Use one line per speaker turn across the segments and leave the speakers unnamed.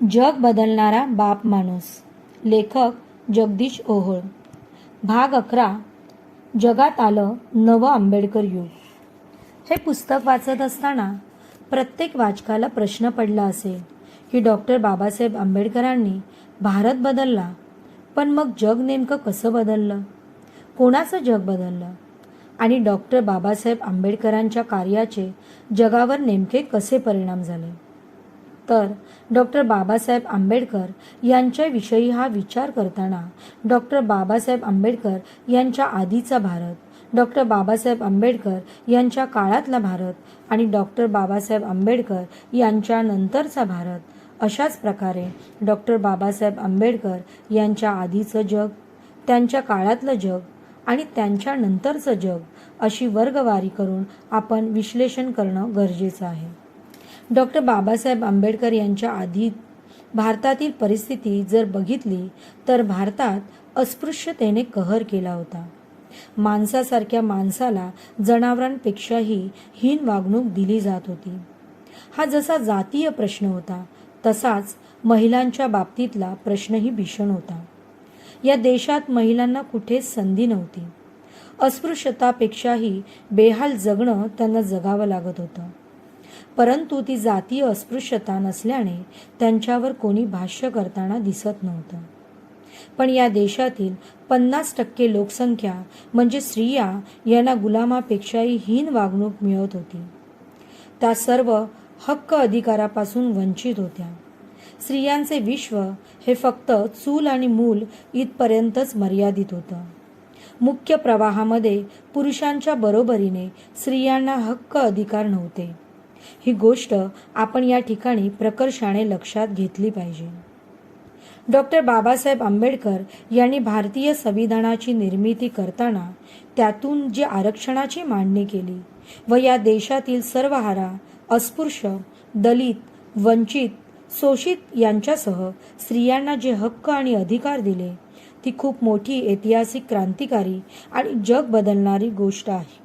जग बदलणारा बाप माणूस. लेखक जगदीश ओहोळ. भाग अकरा. जगात आलं नवं आंबेडकर युग. हे पुस्तक वाचत असताना प्रत्येक वाचकाला प्रश्न पडला असेल की डॉक्टर बाबासाहेब आंबेडकरांनी भारत बदलला पण मग जग नेमकं कसं बदललं? कोणाचं जग बदललं? आणि डॉक्टर बाबासाहेब आंबेडकरांच्या कार्याचे जगावर नेमके कसे परिणाम झाले? तर डॉक्टर बाबासाहेब आंबेडकर यांच्याविषयी हा विचार करताना डॉक्टर बाबासाहेब आंबेडकर यांच्या आधीचा भारत डॉक्टर बाबासाहेब आंबेडकर यांच्या काळातला भारत आणि डॉक्टर बाबासाहेब आंबेडकर यांच्या नंतरचा भारत अशाच प्रकारे डॉक्टर बाबासाहेब आंबेडकर यांच्या आधीचं जग त्यांच्या काळातलं जग आणि त्यांच्या नंतरचं जग अशी वर्गवारी करून आपण विश्लेषण करणं गरजेचं आहे. डॉक्टर बाबासाहेब आंबेडकर यांच्या आधी भारतातील परिस्थिती जर बघितली तर भारतात अस्पृश्यतेने कहर केला होता. माणसासारख्या माणसाला जनावरांपेक्षाही हीन वागणूक दिली जात होती. हा जसा जातीय प्रश्न होता तसाच महिलांच्या बाबतीतला प्रश्नही भीषण होता. या देशात महिलांना कुठेच संधी नव्हती. अस्पृश्यतापेक्षाही बेहाल जगणं त्यांना जगावं लागत होतं. परंतु ती जातीय अस्पृश्यता नसल्याने त्यांच्यावर कोणी भाष्य करताना दिसत नव्हतं. पण या देशातील पन्नास टक्के लोकसंख्या म्हणजे स्त्रिया यांना गुलामापेक्षाही हीन वागणूक मिळत होती. त्या सर्व हक्क अधिकारापासून वंचित होत्या. स्त्रियांचे विश्व हे फक्त चूल आणि मूल इथपर्यंतच मर्यादित होतं. मुख्य प्रवाहामध्ये पुरुषांच्या बरोबरीने स्त्रियांना हक्क अधिकार नव्हते. ही गोष्ट आपण या ठिकाणी प्रकर्षाने लक्षात घेतली पाहिजे. डॉक्टर बाबासाहेब आंबेडकर यांनी भारतीय संविधानाची निर्मिती करताना त्यातून जी आरक्षणाची मांडणी केली व या देशातील सर्वहारा अस्पृश्य दलित वंचित शोषित यांच्यासह स्त्रियांना जे हक्क आणि अधिकार दिले ती खूप मोठी ऐतिहासिक क्रांतिकारी आणि जग बदलणारी गोष्ट आहे.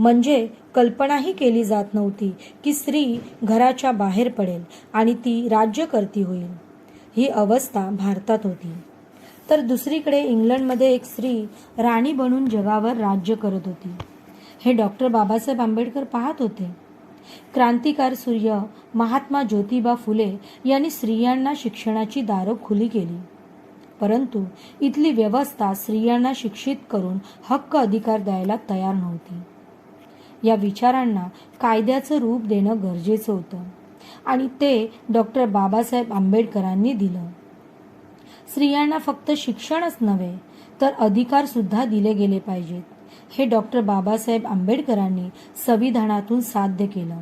म्हणजे कल्पनाही केली जात नव्हती की स्त्री घराच्या बाहेर पडेल आणि ती राज्यकर्ती होईल. ही अवस्था भारतात होती. तर दुसरीकडे इंग्लंडमध्ये एक स्त्री राणी बनून जगावर राज्य करत होती. हे डॉक्टर बाबासाहेब आंबेडकर पाहत होते. क्रांतिकार सूर्य महात्मा ज्योतिबा फुले यांनी स्त्रियांना शिक्षणाची दारं खुली केली. परंतु इथली व्यवस्था स्त्रियांना शिक्षित करून हक्क अधिकार द्यायला तयार नव्हती. या विचारांना कायद्याचं रूप देणं गरजेचं होतं. आणि ते डॉक्टर बाबासाहेब आंबेडकरांनी दिलं. स्त्रियांना फक्त शिक्षणच नव्हे तर अधिकार सुद्धा दिले गेले पाहिजेत. हे डॉक्टर बाबासाहेब आंबेडकरांनी संविधानातून साध्य केलं.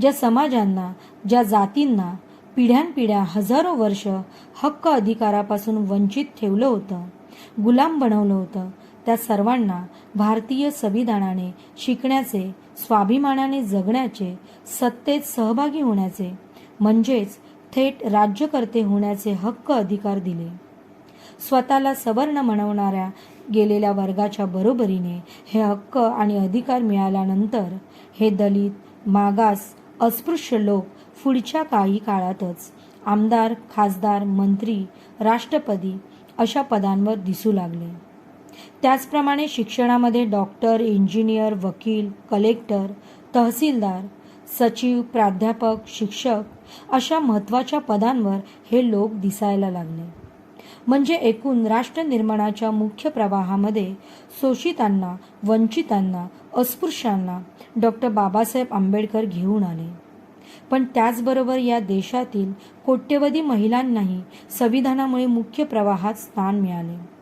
ज्या समाजांना ज्या जातींना पिढ्यानपिढ्या हजारो वर्ष हक्क अधिकारापासून वंचित ठेवलं होतं गुलाम बनवलं होतं त्या सर्वांना भारतीय संविधानाने शिकण्याचे स्वाभिमानाने जगण्याचे सत्तेत सहभागी होण्याचे म्हणजेच थेट राज्यकर्ते होण्याचे हक्क अधिकार दिले. स्वतःला सवर्ण म्हणवणाऱ्या गेलेल्या वर्गाच्या बरोबरीने हे हक्क आणि अधिकार मिळाल्यानंतर हे दलित मागास अस्पृश्य लोक पुढच्या काही काळातच आमदार खासदार मंत्री राष्ट्रपती अशा पदांवर दिसू लागले. त्याचप्रमाणे शिक्षणामध्ये डॉक्टर इंजिनियर वकील कलेक्टर तहसीलदार सचिव प्राध्यापक शिक्षक अशा महत्त्वाच्या पदांवर हे लोक दिसायला लागले. म्हणजे एकूण राष्ट्रनिर्माणाच्या मुख्य प्रवाहामध्ये शोषितांना वंचितांना अस्पृश्यांना डॉक्टर बाबासाहेब आंबेडकर घेऊन आले. पण त्याचबरोबर या देशातील कोट्यवधी महिलांनाही संविधानामुळे मुख्य प्रवाहात स्थान मिळाले.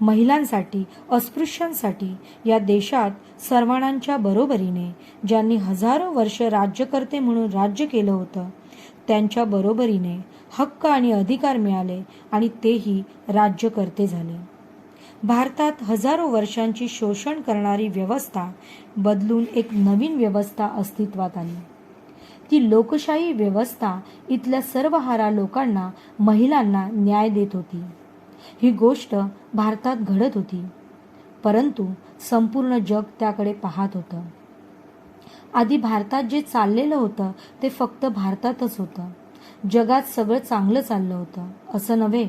महिलांसाठी अस्पृश्यांसाठी या देशात सर्वांच्या बरोबरीने ज्यांनी हजारो वर्ष राज्यकर्ते म्हणून राज्य केलं होतं त्यांच्या बरोबरीने हक्क आणि अधिकार मिळाले आणि तेही राज्यकर्ते झाले. भारतात हजारो वर्षांची शोषण करणारी व्यवस्था बदलून एक नवीन व्यवस्था अस्तित्वात आली. ती लोकशाही व्यवस्था इथल्या सर्वहारा लोकांना महिलांना न्याय देत होती. ही गोष्ट भारतात घडत होती. परंतु संपूर्ण जग त्याकडे पाहत होतं. आधी भारतात जे चाललेलं होतं ते फक्त भारतातच होतं. जगात सगळं चांगलं चाललं होतं असं नव्हे.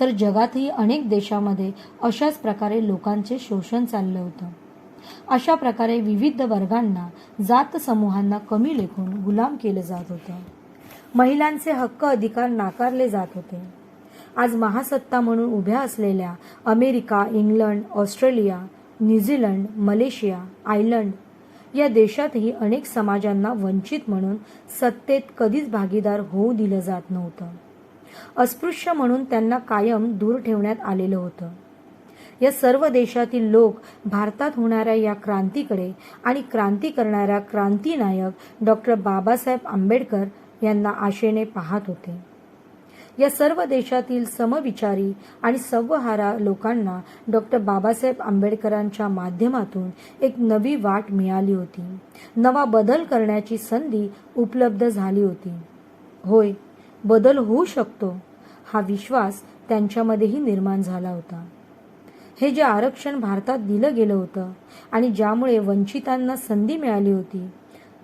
तर जगातही अनेक देशामध्ये अशाच प्रकारे लोकांचे शोषण चाललं होतं. अशा प्रकारे विविध वर्गांना जात समूहांना कमी लेखून गुलाम केलं जात होतं. महिलांचे हक्क अधिकार नाकारले जात होते. आज महासत्ता म्हणून उभ्या असलेल्या America England Australia New Zealand Malaysia Ireland या देशातही अनेक समाजांना वंचित म्हणून सत्तेत कधीच भागीदार होऊ दिलं जात नव्हतं. अस्पृश्य म्हणून त्यांना कायम दूर ठेवण्यात आलेलं होतं. या सर्व देशातील लोक भारतात होणाऱ्या या क्रांतीकडे आणि क्रांती करणाऱ्या क्रांतीनायक डॉक्टर बाबासाहेब आंबेडकर यांना आशेने पाहत होते. या सर्व देशातील समविचारी आणि संवहारा लोकांना डॉक्टर बाबासाहेब आंबेडकरांच्या माध्यमातून एक नवी वाट मिळाली होती. नवा बदल करण्याची संधी उपलब्ध झाली होती. होय बदल होऊ शकतो हा विश्वास त्यांच्यामध्येही निर्माण झाला होता. हे जे आरक्षण भारतात दिलं गेलं होतं आणि ज्यामुळे वंचितांना संधी मिळाली होती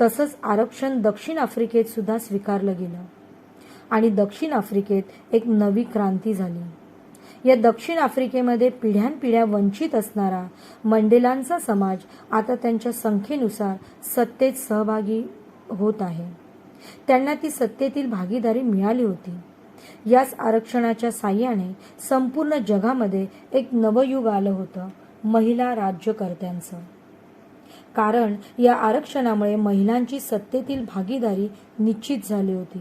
तसंच आरक्षण दक्षिण आफ्रिकेत सुद्धा स्वीकारलं गेलं. आणि दक्षिण आफ्रिकेत एक नवी क्रांती झाली. या दक्षिण आफ्रिकेमध्ये पिढ्यानपिढ्या वंचित असणारा मंडेलांचा समाज आता त्यांच्या संख्येनुसार सत्तेत सहभागी होत आहे. त्यांना ती सत्तेतील भागीदारी मिळाली होती. याच आरक्षणाच्या साह्याने संपूर्ण जगामध्ये एक नवयुग आलं होतं महिला राज्यकर्त्यांचं. कारण या आरक्षणामुळे महिलांची सत्तेतील भागीदारी निश्चित झाली होती.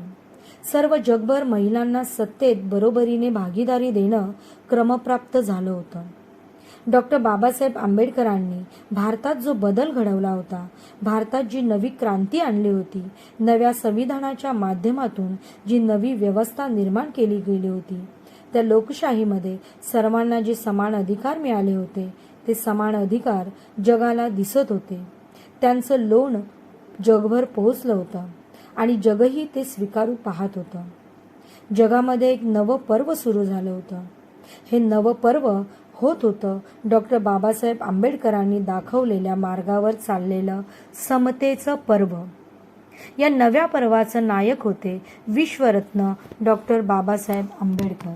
सर्व जगभर महिलांना सत्तेत बरोबरीने भागीदारी देणं क्रमप्राप्त झालं होतं. डॉक्टर बाबासाहेब आंबेडकरांनी भारतात जो बदल घडवला होता भारतात जी नवी क्रांती आणली होती नव्या संविधानाच्या माध्यमातून जी नवी व्यवस्था निर्माण केली गेली होती त्या लोकशाहीमध्ये सर्वांना जे समान अधिकार मिळाले होते ते समान अधिकार जगाला दिसत होते. त्यांचं लोण जगभर पोहोचलं होतं. आणि जगही ते स्वीकारू पाहत होतं. जगामध्ये एक नवं पर्व सुरू झालं होतं. हे नवं पर्व होत होतं डॉक्टर बाबासाहेब आंबेडकरांनी दाखवलेल्या मार्गावर चाललेलं समतेचं पर्व. या नव्या पर्वाचं नायक होते विश्वरत्न डॉक्टर बाबासाहेब आंबेडकर.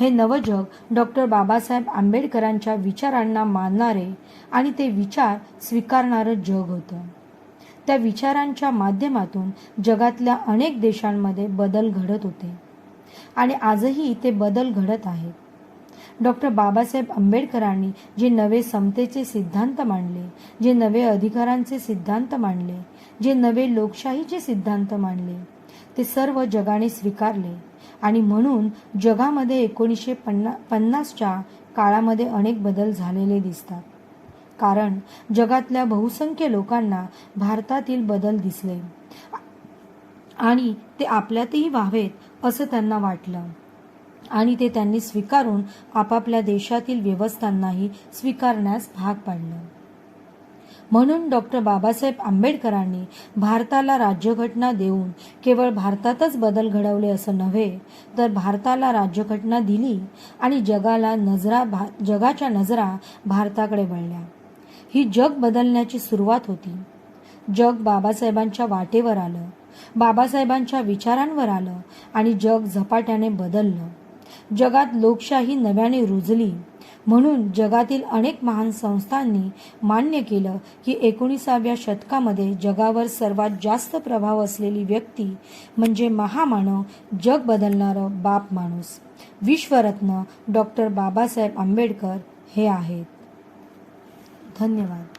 हे नवजग डॉक्टर बाबासाहेब आंबेडकरांच्या विचारांना मानणारे आणि ते विचार स्वीकारणारं जग होतं. त्या विचारांच्या माध्यमातून जगातल्या अनेक देशांमध्ये बदल घडत होते. आणि आजही ते बदल घडत आहेत. डॉक्टर बाबासाहेब आंबेडकरांनी जे नवे समतेचे सिद्धांत मांडले जे नवे अधिकारांचे सिद्धांत मांडले जे नवे लोकशाहीचे सिद्धांत मांडले ते सर्व जगाने स्वीकारले. आणि म्हणून जगामध्ये एकोणीसशे पन्ना पन्नासच्या काळामध्ये अनेक बदल झालेले दिसतात. कारण जगातल्या बहुसंख्य लोकांना भारतातील बदल दिसले. आणि ते आपल्यातही व्हावेत असं त्यांना वाटलं. आणि ते त्यांनी स्वीकारून आपापल्या देशातील व्यवस्थांनाही स्वीकारण्यास भाग पाडलं. म्हणून डॉक्टर बाबासाहेब आंबेडकरांनी भारताला राज्यघटना देऊन केवळ भारतातच बदल घडवले असं नव्हे तर भारताला राज्यघटना दिली आणि जगाला नजरा भा जगाच्या नजरा भारताकडे वळल्या. ही जग बदलण्याची सुरुवात होती. जग बाबासाहेबांच्या वाटेवर आलं. बाबासाहेबांच्या विचारांवर आलं आणि जग झपाट्याने बदललं. जगात लोकशाही नव्याने रुजली. म्हणून जगातील अनेक महान संस्थांनी मान्य केलं की एकोणीसाव्या शतकामध्ये जगावर सर्वात जास्त प्रभाव असलेली व्यक्ती म्हणजे महामानव जग बदलणारं बाप माणूस. विश्वरत्न डॉक्टर बाबासाहेब आंबेडकर हे आहेत. धन्यवाद.